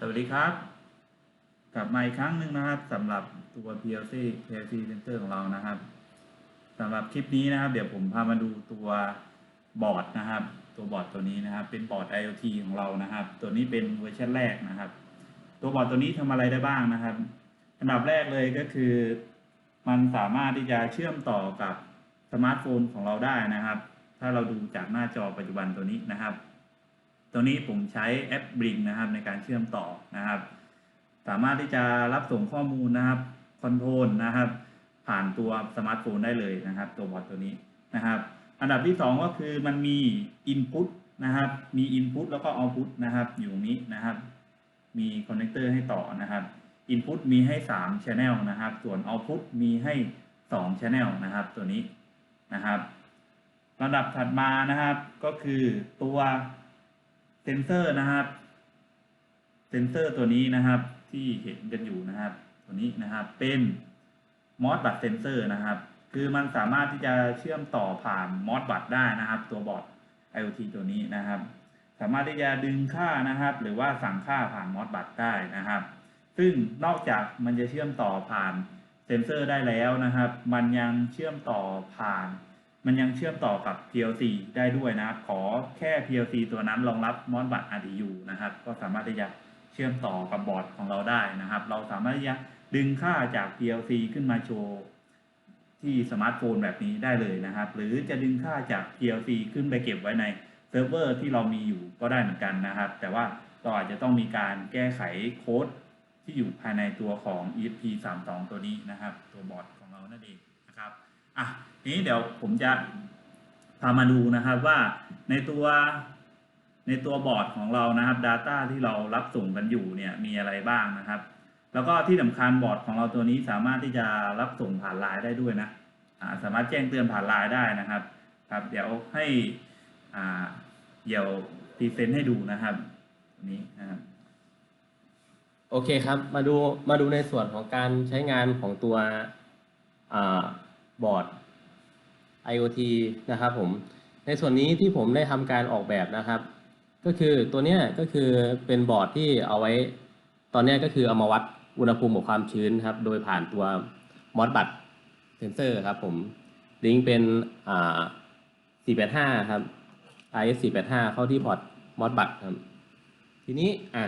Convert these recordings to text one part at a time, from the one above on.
สวัสดีครับ กลับมาอีกครั้งหนึ่งนะครับสำหรับตัว PLC PLC Center ของเรานะครับสำหรับคลิปนี้นะครับ เดี๋ยวผมพามาดูตัวบอร์ดนะครับ ตัวบอร์ดตัวนี้นะครับ เป็นบอร์ด IoT ของเรานะครับ ตัวนี้เป็นเวอร์ชันแรกนะครับ ตัวบอร์ดตัวนี้ทำอะไรได้บ้างนะครับ อันดับแรกเลยก็คือ มันสามารถที่จะเชื่อมต่อกับสมาร์ทโฟนของเราได้นะครับ ถ้าเราดูจากหน้าจอปัจจุบันตัวนี้นะครับ ตัวนี้ผมใช้แอป Bring นะครับในการเชื่อมต่อนะครับ สามารถที่จะรับส่งข้อมูลนะครับคอนโทรลนะครับ ผ่านตัวสมาร์ทโฟนได้เลยนะครับ ตัวบอร์ดตัวนี้นะครับ อันดับที่สองก็คือมันมี Input นะครับ มี Input แล้วก็ Output นะครับ อยู่นี้นะครับ มีคอนเนคเตอร์ให้ต่อนะครับ Input มีให้3 Channel นะครับ ส่วน Output มีให้2 Channel นะครับ ตัวนี้นะครับระดับถัดมานะครับก็คือตัว ซนเซอร์นะครับ เซนเซอร์ตัวนี้นะครับที่เห็นกันอยู่นะครับ ตัวนี้นะครับเป็นมอสบัตเซนเซอร์นะครับ คือมันสามารถที่จะเชื่อมต่อผ่านมอสบัตได้นะครับ ตัวบอร์ด IoT ตัวนี้นะครับ สามารถที่จะดึงค่านะครับ หรือว่าสั่งค่าผ่านมอสบัตได้นะครับ ซึ่งนอกจากมันจะเชื่อมต่อผ่านเซนเซอร์ได้แล้วนะครับ มันยังเชื่อมต่อผ่าน มันยังเชื่อมต่อกับ PLC ได้ด้วยนะ ขอแค่ PLC ตัวนั้นรองรับมอสบัต RDU นะครับ ก็สามารถที่จะเชื่อมต่อกับบอร์ดของเราได้นะครับ เราสามารถที่จะดึงค่าจาก PLC ขึ้นมาโชว์ที่สมาร์ทโฟนแบบนี้ได้เลยนะครับ หรือจะดึงค่าจาก PLC ขึ้นไปเก็บไว้ในเซิร์ฟเวอร์ที่เรามีอยู่ก็ได้เหมือนกันนะครับ แต่ว่าเราอาจจะต้องมีการแก้ไขโค้ดที่อยู่ภายในตัวของ ESP 3 2 ตัวนี้นะครับ ตัวบอร์ดของเรานั่นเอง อะทีนี้เดี๋ยวผมจะพามาดูนะครับว่าในตัวในตัวบอร์ดของเรานะครับ Data ที่เรารับส่งกันอยู่เนี่ยมีอะไรบ้างนะครับ แล้วก็ที่สำคัญบอร์ดของเราตัวนี้สามารถที่จะรับส่งผ่านไลน์ได้ด้วยนะสามารถแจ้งเตือนผ่านไลน์ได้นะครับ ครับ เดี๋ยวให้เดี๋ยวพรีเซนต์ให้ดูนะครับนี้นะครับโอเคครับ มาดูมาดูในส่วนของการใช้งานของตัว บอร์ด IoT นะครับผม ในส่วนนี้ที่ผมได้ทำการออกแบบนะครับ ก็คือตัวเนี้ยก็คือเป็นบอร์ดที่เอาไว้ ตอนนี้ก็คือเอามาวัดอุณหภูมิกับความชื้นครับ โดยผ่านตัวมอสบัตเซนเซอร์ครับผมลิงก์เป็นอ่า485 ครับ IS 485 เข้าที่พอร์ตมอสบัตครับ ทีนี้อะ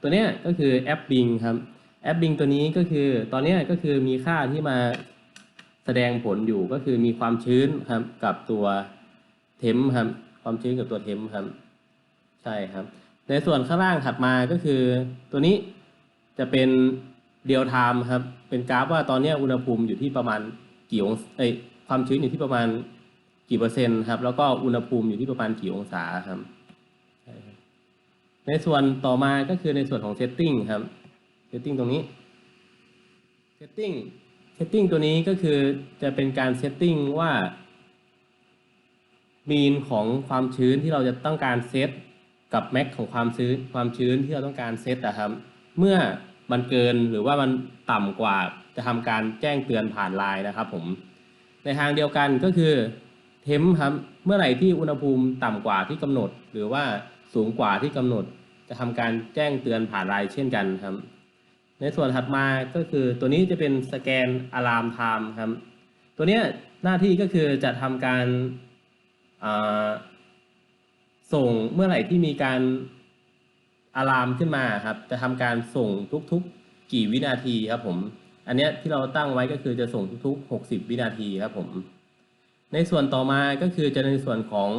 ตัวเนี้ยก็คือแอป Bing ครับ แอป Bing ตัวนี้ก็คือตอนเนี้ยก็คือมีค่าที่มา แสดงผลอยู่ก็คือมีความชื้นครับกับตัวเทมครับ ความชื้นกับตัวเทมครับ ใช่ครับ ในส่วนข้างล่างถัดมาก็คือ ตัวนี้จะเป็นเรียลไทม์ครับ เป็นกราฟว่าตอนนี้อุณหภูมิอยู่ที่ประมาณกี่องศาความชื้นอยู่ที่ประมาณกี่เปอร์เซ็นต์ครับ แล้วก็อุณหภูมิอยู่ที่ประมาณกี่องศาครับ ในส่วนต่อมาก็คือในส่วนของ setting ครับ setting ตรงนี้ setting setting ตัวนี้ก็คือจะเป็นการ setting ว่า mean ของความชื้นที่เราจะต้องการเซตกับ max ของความชื้นความชื้นที่เราต้องการเซตอะครับ เมื่อมันเกินหรือว่ามันต่ำกว่าจะทำการแจ้งเตือนผ่านไลน์นะครับผม ในทางเดียวกันก็คือเทมครับ เมื่อไหร่ที่อุณหภูมิต่ำกว่าที่กำหนด หรือว่าสูงกว่าที่กำหนด จะทำการแจ้งเตือนผ่านไลน์เช่นกันครับ ในส่วนถัดมาก็คือตัวนี้จะเป็นสแกนอะลามไทม์ครับ ตัวนี้หน้าที่ก็คือจะทำการาส่งเมื่อไหร่ที่มีการอะลามขึ้นมาครับ จะทำการส่งทุกๆกี่วินาทีครับผม อันเนี้ยที่เราตั้งไว้ก็คือจะส่งทุกๆ 60 วินาทีครับผม ในส่วนต่อมาก็คือจะในส่วนของ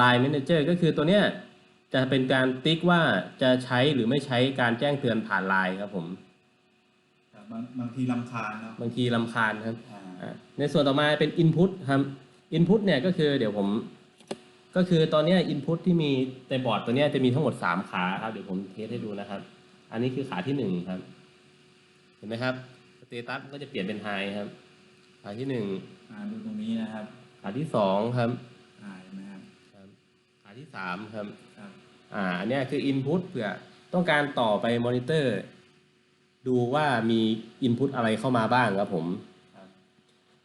Line Manager ก็คือตัวเนี้ยจะเป็นการติ๊กว่าจะใช้หรือไม่ใช้การแจ้งเตือนผ่านไลน์ครับผม บบางบางทีลำคาญเนาะบางทีลำคาญครับอ่าอะในส่วนต่อมาเป็น Input ครับ Input เนี่ยก็คือเดี๋ยวผม ก็คือตอนเนี้ย Input ที่มีในบอร์ดตัวเนี้ยจะมีทั้งหมด 3 ขาครับ เดี๋ยวผมเทสให้ดูนะครับ อันนี้คือขาที่ 1 ครับ เห็นไหมครับสเตตัสก็จะเปลี่ยนเป็น High ครับ ขาที่อ่าดูตรงนี้นะครับ1ขาที่2ครับอ่าเห็นไหมครับครับขาที่3ครับครับอ่าอันเนี้ยคือ Input เผื่อต้องการต่อไปมอนิเตอร์ ดูว่ามี Input อะไรเข้ามาบ้างครับผมครับ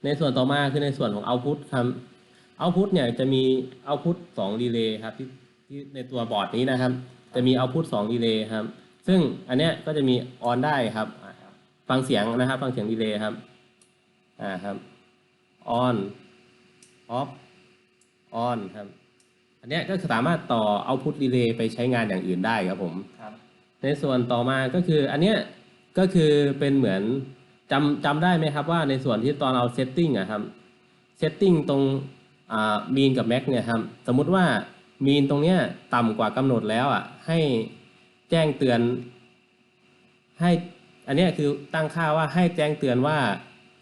ในส่วนต่อมาคือในส่วนของ Output ครับ Output เนี่ยจะมี Output 2 Relay ครับที่ที่ในตัวบอร์ดนี้นะครับ จะมี Output 2 Relay ครับ ซึ่งอันเนี้ยก็จะมีออนได้ครับอ่าฟังเสียงนะครับ ฟังเสียงดีเลย์ครับ อ่าครับออนออฟออนครับ อันเนี้ยก็สามารถต่อเอาพุทดีเลย์ไปใช้งานอย่างอื่นได้ครับผมครับในส่วนต่อมาก็คืออันเนี้ย ก็คือเป็นเหมือนจำจำได้ไหมครับว่าในส่วนที่ตอนเราเซตติ้งอะครับเซตติ้งตรงมีนกับแม็กเนี่ยครับสมมุติว่ามีนตรงเนี้ยต่ำกว่ากำหนดแล้วอะให้แจ้งเตือน ให้อันนี้คือตั้งค่าว่าให้แจ้งเตือนว่า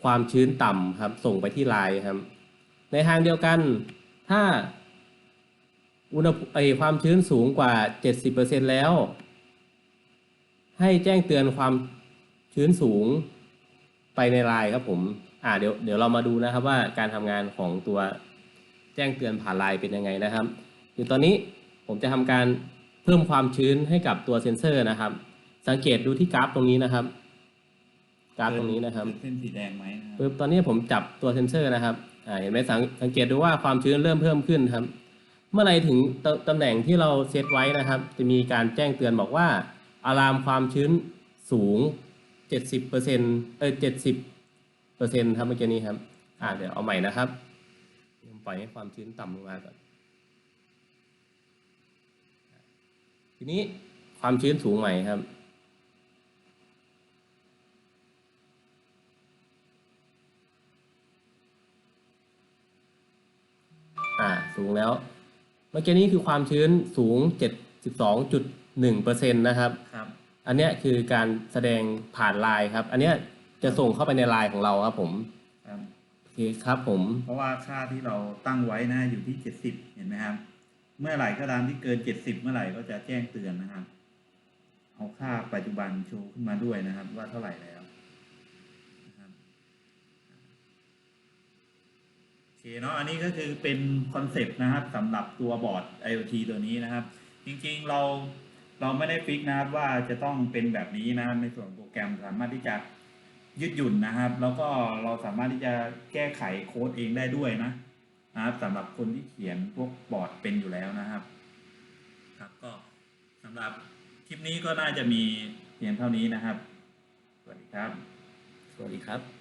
ความชื้นต่ำครับ ส่งไปที่ไลน์ครับ ในทางเดียวกันถ้าอุณหภูมิความชื้นสูงกว่า 70%แล้ว ให้แจ้งเตือนความ ชื้นสูงไปในไลน์ครับผม อ่าเดี๋ยวเดี๋ยวเรามาดูนะครับว่าการทำงานของตัวแจ้งเตือนผ่านไลน์เป็นยังไงนะครับคือตอนนี้ผมจะทำการเพิ่มความชื้นให้กับตัวเซ็นเซอร์นะครับ สังเกตดูที่กราฟตรงนี้นะครับ กราฟตรงนี้นะครับเส้นสีแดงไหมนะครับปึ๊บตอนนี้ผมจับตัวเซ็นเซอร์นะครับอ่าเห็นไหมสังสังเกตดูว่าความชื้นเริ่มเพิ่มขึ้นครับ เมื่อไรถึงตตำแหน่งที่เราเซตไว้นะครับ จะมีการแจ้งเตือนบอกว่าอะลามความชื้นสูง 70เปอร์เซ็นเออ70เปอร์เซ็นครับเมื่อกี้นี้ครับ อ่าเดี๋ยวเอาใหม่นะครับปล่อยให้ความชื้นต่ำลงมาก่อน ทีนี้ความชื้นสูงใหม่ครับ อ่าสูงแล้ว เมื่อกี้นี้คือความชื้นสูง 72.1%นะครับ ครับ อันเนี้ยคือการแสดงผ่านไลน์ครับ อันเนี้ยจะส่งเข้าไปในไลน์ของเราครับผมครับโอเคครับผม เพราะว่าค่าที่เราตั้งไว้นะอยู่ที่เจ็ดสิบเห็นไหมครับ เมื่อไหร่ก็ตามที่เกินเจ็ดสิบเมื่อไหร่ก็จะแจ้งเตือนนะครับ เอาค่าปัจจุบันโชว์ขึ้นมาด้วยนะครับ ว่าเท่าไหร่แล้วนะครับโอเคเนาะอันนี้ก็คือเป็นคอนเซปต์นะครับสำหรับตัวบอร์ด IoT ตัวนี้นะครับ จริงๆเรา เราไม่ได้ฟิกนะครับว่าจะต้องเป็นแบบนี้นะครับในส่วนโปรแกรมสามารถที่จะยืดหยุ่นนะครับ แล้วก็เราสามารถที่จะแก้ไขโค้ดเองได้ด้วยนะนะครับสำหรับคนที่เขียนพวกบอร์ดเป็นอยู่แล้วนะครับ ครับก็สำหรับคลิปนี้ก็น่าจะมีเพียงเท่านี้นะครับ สวัสดีครับ สวัสดีครับ